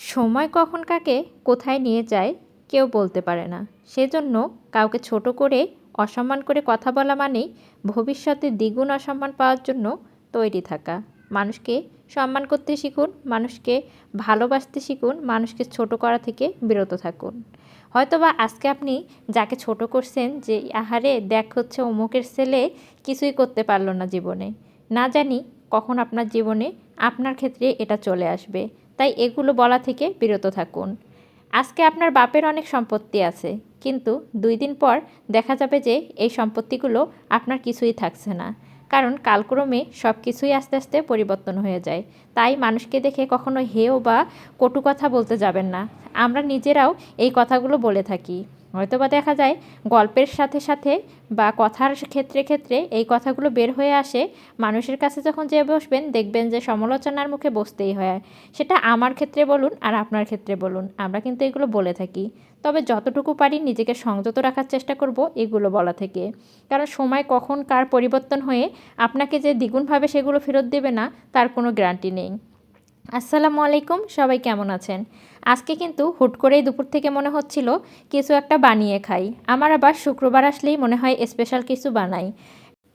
সময় কখন কাকে কোথায় নিয়ে যায় কেউ বলতে পারে না। সেজন্য কাউকে ছোট করে অসম্মান করে কথা বলা মানেই ভবিষ্যতে দ্বিগুণ অসম্মান পাওয়ার জন্য তৈরি থাকা। মানুষকে সম্মান করতে শিখুন, মানুষকে ভালোবাসতে শিখুন, মানুষকে ছোট করা থেকে বিরত থাকুন। হয়তোবা আজকে আপনি যাকে ছোট করছেন যে, আহারে, দেখ হচ্ছে অমুকের ছেলে কিছুই করতে পারল না জীবনে। না জানি কখন আপনার জীবনে, আপনার ক্ষেত্রে এটা চলে আসবে। তাই এগুলো বলা থেকে বিরত থাকুন। আজকে আপনার বাপের অনেক সম্পত্তি আছে, কিন্তু দুই দিন পর দেখা যাবে যে এই সম্পত্তিগুলো আপনার কিছুই থাকছে না। কারণ কালক্রমে সব কিছুই আস্তে আস্তে পরিবর্তন হয়ে যায়। তাই মানুষকে দেখে কখনো হেও বা কটু কথা বলতে যাবেন না। আমরা নিজেরাও এই কথাগুলো বলে থাকি। হয়তো বা দেখা যায় গল্পের সাথে সাথে বা কথার ক্ষেত্রে ক্ষেত্রে এই কথাগুলো বের হয়ে আসে। মানুষের কাছে যখন যেয়ে বসবেন, দেখবেন যে সমালোচনার মুখে বসতেই হয়। সেটা আমার ক্ষেত্রে বলুন আর আপনার ক্ষেত্রে বলুন, আমরা কিন্তু এগুলো বলে থাকি। তবে যতটুকু পারি নিজেকে সংযত রাখার চেষ্টা করব এগুলো বলা থেকে। কারণ সময় কখন কার পরিবর্তন হয়ে আপনাকে যে দ্বিগুণভাবে সেগুলো ফেরত দেবে না, তার কোনো গ্যারান্টি নেই। আসসালামু আলাইকুম, সবাই কেমন আছেন? আজকে কিন্তু হুট করেই দুপুর থেকে মনে হচ্ছিল কিছু একটা বানিয়ে খাই। আমার আবার শুক্রবার আসলেই মনে হয় স্পেশাল কিছু বানাই।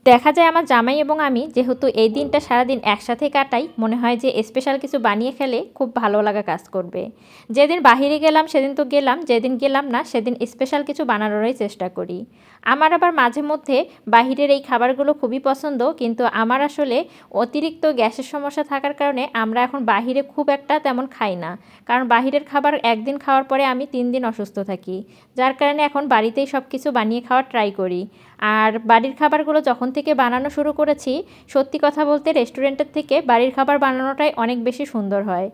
দেখা যায় আমার জামাই এবং আমি যেহেতু এই দিনটা সারাদিন একসাথে কাটাই, মনে হয় যে স্পেশাল কিছু বানিয়ে খেলে খুব ভালো লাগা কাজ করবে। যেদিন বাহিরে গেলাম, সেদিন তো গেলাম, যেদিন গেলাম না, সেদিন স্পেশাল কিছু বানানোরই চেষ্টা করি। আমার আবার মাঝে মধ্যে বাহিরের এই খাবারগুলো খুবই পছন্দ, কিন্তু আমার আসলে অতিরিক্ত গ্যাসের সমস্যা থাকার কারণে আমরা এখন বাহিরে খুব একটা তেমন খাই না। কারণ বাহিরের খাবার একদিন খাওয়ার পরে আমি তিন দিন অসুস্থ থাকি। যার কারণে এখন বাড়িতেই সব কিছু বানিয়ে খাওয়ার ট্রাই করি। আর বাড়ির খাবারগুলো যখন থেকে বানানো শুরু করেছি, সত্যি কথা বলতে রেস্টুরেন্টের থেকে বাড়ির খাবার বানানোটাই অনেক বেশি সুন্দর হয়।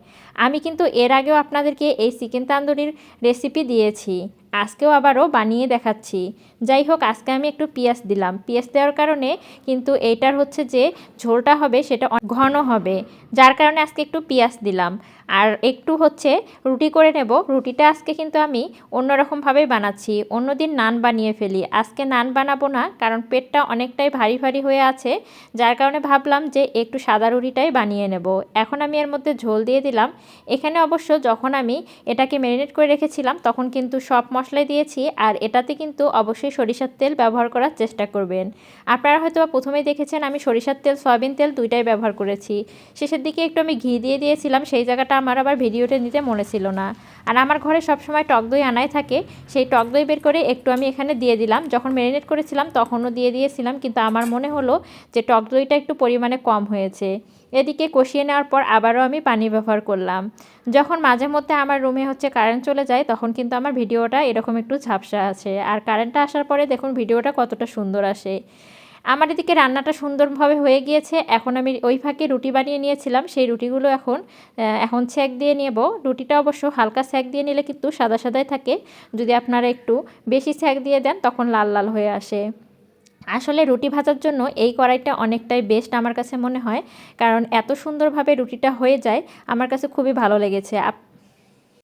আমি কিন্তু এর আগেও আপনাদেরকে এই চিকেন তান্দুরির রেসিপি দিয়েছি। আজকেও আবারও বানিয়ে দেখাচ্ছি। যাই হোক আজকে আমি একটু পেঁয়াজ দিলাম। পেঁয়াজ দেওয়ার কারণে কিন্তু এইটার হচ্ছে যে ঝোলটা হবে সেটা ঘন হবে, যার কারণে আজকে একটু পেঁয়াজ দিলাম। আর একটু হচ্ছে রুটি করে নেব। রুটিটা আজকে কিন্তু আমি অন্যরকমভাবেই বানাচ্ছি। অন্যদিন নান বানিয়ে ফেলি। আজকে নান বানাবো না, কারণ পেটটা অনেকটাই ভারী ভারী হয়ে আছে, যার কারণে ভাবলাম যে একটু সাদা রুটিটাই বানিয়ে নেব। এখন আমি এর মধ্যে ঝোল দিয়ে দিলাম। এখানে অবশ্য যখন আমি এটাকে ম্যারিনেট করে রেখেছিলাম, তখন কিন্তু সব মশলাই দিয়েছি আর এটাতে কিন্তু অবশ্যই সরিষার তেল ব্যবহার করার চেষ্টা করবেন। আপনারা হয়তো প্রথমেই দেখেছেন আমি সরিষার তেল, সয়াবিন তেল দুইটাই ব্যবহার করেছি। শেষের দিকে একটু আমি ঘি দিয়ে দিয়েছিলাম, সেই জায়গাটা আমার আবার ভিডিওতে নিতে মনে ছিল না। আর আমার ঘরে সবসময় টক দই আনাই থাকে, সেই টক দই বের করে একটু আমি এখানে দিয়ে দিলাম। যখন ম্যারিনেট করেছিলাম তখনও দিয়ে দিয়েছিলাম, কিন্তু আমার মনে হলো যে টক দইটা একটু পরিমাণে কম হয়েছে। এদিকে কষিয়ে নেওয়ার পর আবারও আমি পানি ব্যবহার করলাম। যখন মাঝে মধ্যে আমার রুমে হচ্ছে কারেন্ট চলে যায়, তখন কিন্তু আমার ভিডিওটা এরকম একটু ঝাপসা আছে। আর কারেন্টটা আসার পরে দেখুন ভিডিওটা কতটা সুন্দর আসে। আমার এদিকে রান্নাটা সুন্দরভাবে হয়ে গিয়েছে। এখন আমি ওই ফাঁকে রুটি বানিয়ে নিয়েছিলাম। সেই রুটিগুলো এখন এখন ছ্যাক দিয়ে নেব। রুটিটা অবশ্য হালকা ছ্যাক দিয়ে নিলে কিন্তু সাদা সাদাই থাকে। যদি আপনারা একটু বেশি ছ্যাক দিয়ে দেন, তখন লাল লাল হয়ে আসে। আসলে রুটি ভাজার জন্য এই কড়াইটা অনেকটাই বেস্ট আমার কাছে মনে হয়। কারণ এত সুন্দরভাবে রুটিটা হয়ে যায়, আমার কাছে খুবই ভালো লেগেছে।